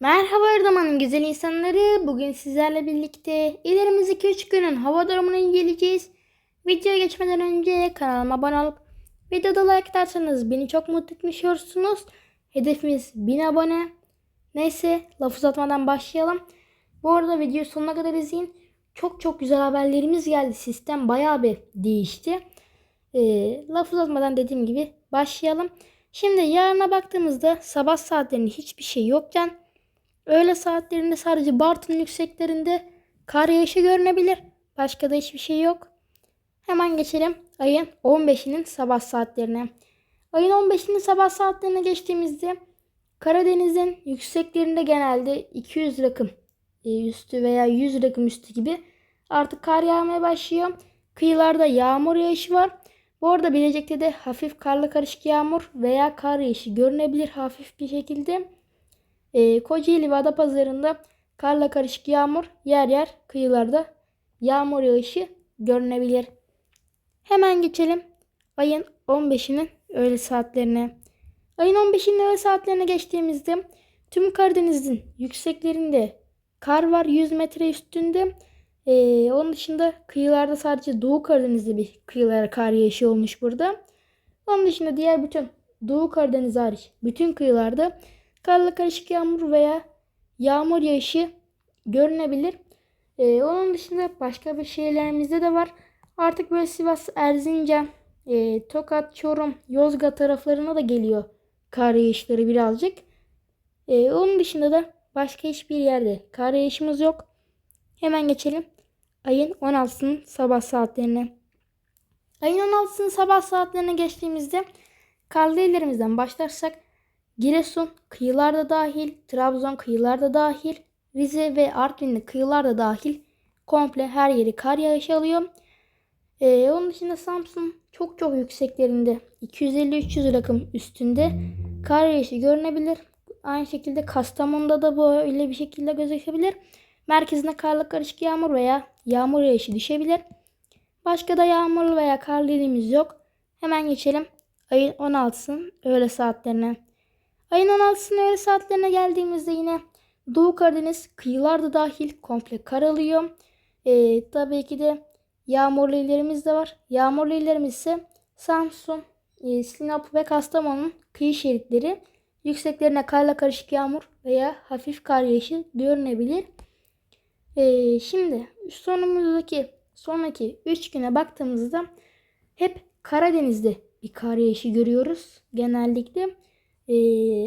Merhaba Erdoğan'ın güzel insanları. Bugün sizlerle birlikte ilerimizdeki 3 günün hava durumunu inceleyeceğiz. Videoya geçmeden önce kanalıma abone olup videoda like atarsanız beni çok mutlu etmiş olursunuz. Hedefimiz 1000 abone. Neyse laf uzatmadan başlayalım. Bu arada videoyu sonuna kadar izleyin. Çok çok güzel haberlerimiz geldi. Sistem bayağı bir değişti. Ee, laf uzatmadan dediğim gibi başlayalım. Şimdi yarına baktığımızda sabah saatlerinde hiçbir şey yokken öğle saatlerinde sadece Bartın yükseklerinde kar yağışı görünebilir. Başka da hiçbir şey yok. Hemen geçelim ayın 15'inin sabah saatlerine. Ayın 15'inin sabah saatlerine geçtiğimizde Karadeniz'in yükseklerinde genelde 200 rakım e, üstü veya 100 rakım üstü gibi artık kar yağmaya başlıyor. Kıyılarda yağmur yağışı var. Bu arada Bilecik'te de hafif karla karışık yağmur veya kar yağışı görünebilir hafif bir şekilde. Ee, Kocaeli ve Adapazarı'nda karla karışık yağmur yer yer kıyılarda yağmur yağışı görünebilir. Hemen geçelim ayın 15'inin öğle saatlerine. Ayın 15'inin öğle saatlerine geçtiğimizde tüm Karadeniz'in yükseklerinde kar var 100 metre üstünde. Ee, onun dışında kıyılarda sadece Doğu Karadeniz'de bir kıyılara kar yağışı olmuş burada. Onun dışında diğer bütün Doğu Karadeniz hariç bütün kıyılarda karla karışık yağmur veya yağmur yağışı görünebilir. Ee, onun dışında başka bir şehirlerimizde de var. Artık böyle Sivas, Erzincan, e, Tokat, Çorum, Yozgat taraflarına da geliyor kar yağışları birazcık. Ee, onun dışında da başka hiçbir yerde kar yağışımız yok. Hemen geçelim ayın 16'sının sabah saatlerine. Ayın 16'sının sabah saatlerine geçtiğimizde karlı illerimizden başlarsak Giresun kıyılarda dahil, Trabzon kıyılarda dahil, Rize ve Artvin'de kıyılarda dahil komple her yeri kar yağışı alıyor. Ee, onun dışında Samsun çok çok yükseklerinde 250-300 rakım üstünde kar yağışı görünebilir. Aynı şekilde Kastamonu'da da bu öyle bir şekilde gözükebilir. Merkezine karla karışık yağmur veya yağmur yağışı düşebilir. Başka da yağmurlu veya karlı ilimiz yok. Hemen geçelim ayın 16'sının öğle saatlerine. Ayın 16'sının öğle saatlerine geldiğimizde yine Doğu Karadeniz kıyılarda dahil komple kar alıyor. Ee, tabii ki de yağmurlu illerimiz de var. Yağmurlu illerimiz ise Samsun, e, Sinop ve Kastamonu'nun kıyı şeritleri. Yükseklerine karla karışık yağmur veya hafif kar yağışı görünebilir. Ee, şimdi sonumuzdaki sonraki 3 güne baktığımızda hep Karadeniz'de bir kar yağışı görüyoruz genellikle. Ee,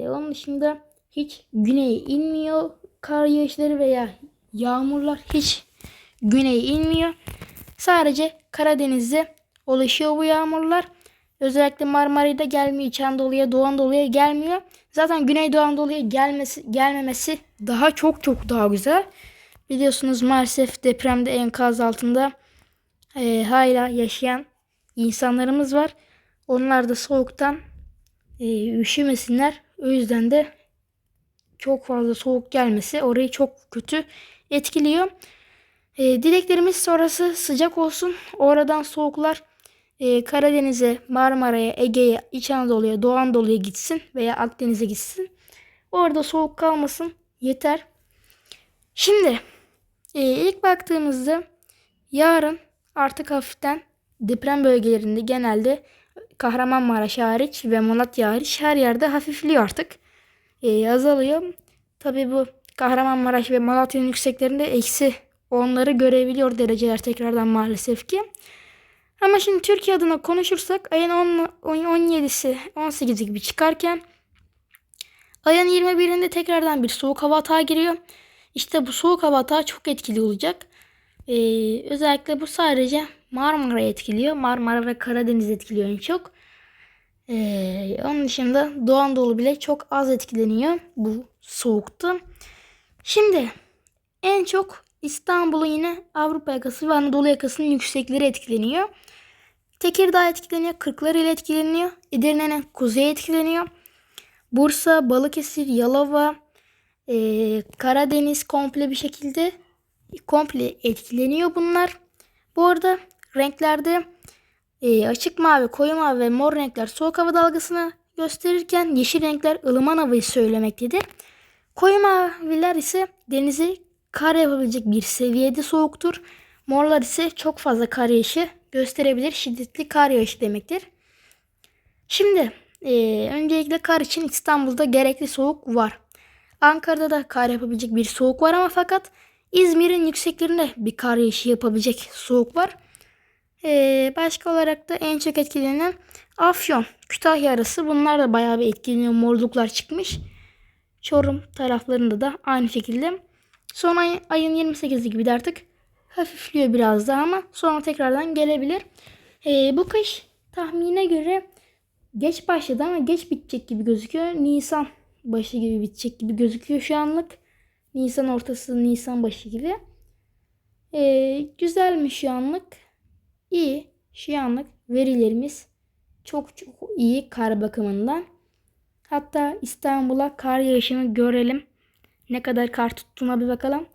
onun dışında hiç güneye inmiyor kar yağışları veya yağmurlar hiç güneye inmiyor. Sadece Karadeniz'de oluşuyor bu yağmurlar. Özellikle Marmara'da gelmiyor, İç Anadolu'ya, Doğu Anadolu'ya gelmiyor. Zaten Güneydoğu Anadolu'ya gelmesi, gelmemesi daha çok çok daha güzel. Biliyorsunuz maalesef depremde enkaz altında e, hala yaşayan insanlarımız var. Onlar da soğuktan e, üşümesinler. O yüzden de çok fazla soğuk gelmesi orayı çok kötü etkiliyor. E, dileklerimiz sonrası sıcak olsun. Oradan soğuklar e, Karadeniz'e, Marmara'ya, Ege'ye, İç Anadolu'ya, Doğu Anadolu'ya gitsin veya Akdeniz'e gitsin. Orada soğuk kalmasın yeter. Şimdi e, ilk baktığımızda yarın artık hafiften deprem bölgelerinde genelde Kahramanmaraş hariç ve Malatya hariç her yerde hafifliyor artık. E, azalıyor. Tabi bu Kahramanmaraş ve Malatya'nın yükseklerinde eksi onları görebiliyor dereceler tekrardan maalesef ki. Ama şimdi Türkiye adına konuşursak ayın 10, 17'si 18'i gibi çıkarken ayın 21'inde tekrardan bir soğuk hava atağı giriyor. İşte bu soğuk hava atağı çok etkili olacak. Ee, özellikle bu sadece Marmara'yı etkiliyor. Marmara ve Karadeniz etkiliyor en çok. Ee, onun dışında Doğu Anadolu bile çok az etkileniyor bu soğukta. Şimdi en çok İstanbul'un yine Avrupa yakası ve Anadolu yakasının yüksekleri etkileniyor. Tekirdağ etkileniyor, Kırklareli etkileniyor, Edirne'nin kuzeyi etkileniyor. Bursa, Balıkesir, Yalova, e, Karadeniz komple bir şekilde komple etkileniyor bunlar. Bu arada renklerde e, açık mavi, koyu mavi ve mor renkler soğuk hava dalgasını gösterirken yeşil renkler ılıman havayı söylemektedir. Koyu maviler ise denizi kar yapabilecek bir seviyede soğuktur. Morlar ise çok fazla kar yağışı gösterebilir. Şiddetli kar yağışı demektir. Şimdi eee, öncelikle kar için İstanbul'da gerekli soğuk var. Ankara'da da kar yapabilecek bir soğuk var ama fakat İzmir'in yükseklerinde bir kar yağışı yapabilecek soğuk var. Eee, başka olarak da en çok etkilenen Afyon, Kütahya arası bunlar da bayağı bir etkileniyor. Morluklar çıkmış. Çorum taraflarında da aynı şekilde. Son ay, ayın 28'i gibi de artık hafifliyor biraz daha ama sonra tekrardan gelebilir. Ee, bu kış tahmine göre geç başladı ama geç bitecek gibi gözüküyor. Nisan başı gibi bitecek gibi gözüküyor şu anlık. Nisan ortası, Nisan başı gibi. Ee, güzelmiş şu anlık. İyi. Şu anlık verilerimiz çok çok iyi kar bakımından. Hatta İstanbul'a kar yağışını görelim. Ne kadar kar tuttuğuna bir bakalım.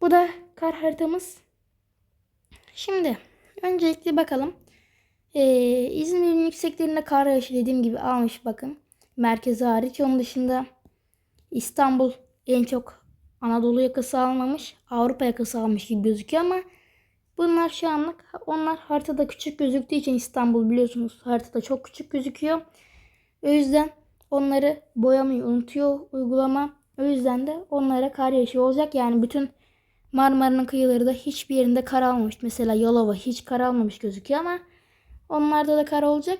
Bu da kar haritamız. Şimdi öncelikle bakalım. Ee, İzmir'in yükseklerinde kar yağışı dediğim gibi almış bakın. Merkezi hariç. Onun dışında İstanbul en çok Anadolu yakası almamış. Avrupa yakası almış gibi gözüküyor ama bunlar şu anlık onlar haritada küçük gözüktüğü için İstanbul biliyorsunuz haritada çok küçük gözüküyor. O yüzden onları boyamayı unutuyor uygulama. O yüzden de onlara kar yağışı olacak. Yani bütün Marmara'nın kıyıları da hiçbir yerinde kar almamış. Mesela Yalova hiç kar almamış gözüküyor ama onlarda da kar olacak.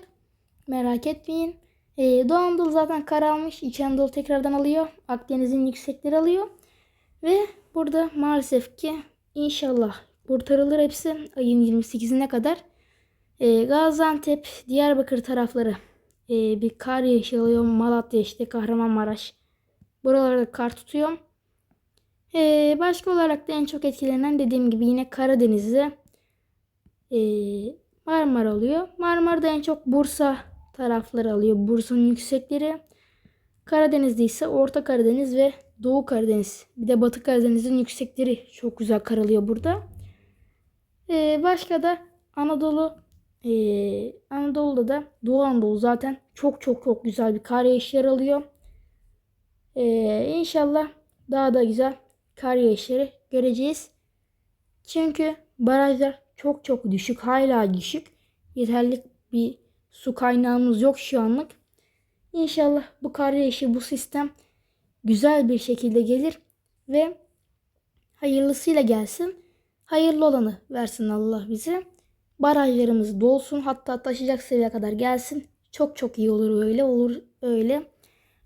Merak etmeyin. Ee, Doğu Anadolu zaten kar almış. İç Anadolu tekrardan alıyor. Akdeniz'in yüksekleri alıyor. Ve burada maalesef ki inşallah kurtarılır hepsi ayın 28'ine kadar. Ee, Gaziantep, Diyarbakır tarafları ee, bir kar yağışı alıyor. Malatya işte Kahramanmaraş. Buralarda kar tutuyor. Ee, başka olarak da en çok etkilenen dediğim gibi yine Karadeniz'de ee, Marmara alıyor. Marmara'da en çok Bursa tarafları alıyor. Bursa'nın yüksekleri. Karadeniz'de ise Orta Karadeniz ve Doğu Karadeniz. Bir de Batı Karadeniz'in yüksekleri çok güzel kar alıyor burada. Ee, başka da Anadolu ee, Anadolu'da da Doğu Anadolu zaten çok çok çok güzel bir kar yağışları alıyor. Ee, inşallah daha da güzel kar yağışları göreceğiz. Çünkü barajlar çok çok düşük. Hala düşük. Yeterli bir su kaynağımız yok şu anlık. İnşallah bu kar yağışı bu sistem güzel bir şekilde gelir ve hayırlısıyla gelsin. Hayırlı olanı versin Allah bize. Barajlarımız dolsun hatta taşıyacak seviyeye kadar gelsin. Çok çok iyi olur öyle olur öyle.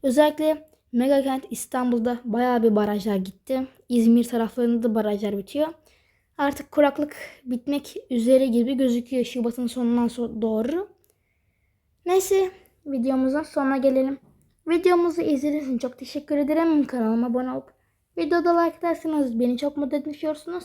Özellikle Megakent İstanbul'da bayağı bir barajlar gitti. İzmir taraflarında da barajlar bitiyor. Artık kuraklık bitmek üzere gibi gözüküyor Şubat'ın sonundan so- doğru. Neyse videomuzun sonuna gelelim. Videomuzu izlediğiniz için çok teşekkür ederim. Kanalıma abone olup videoda like ederseniz beni çok mutlu etmiş olursunuz.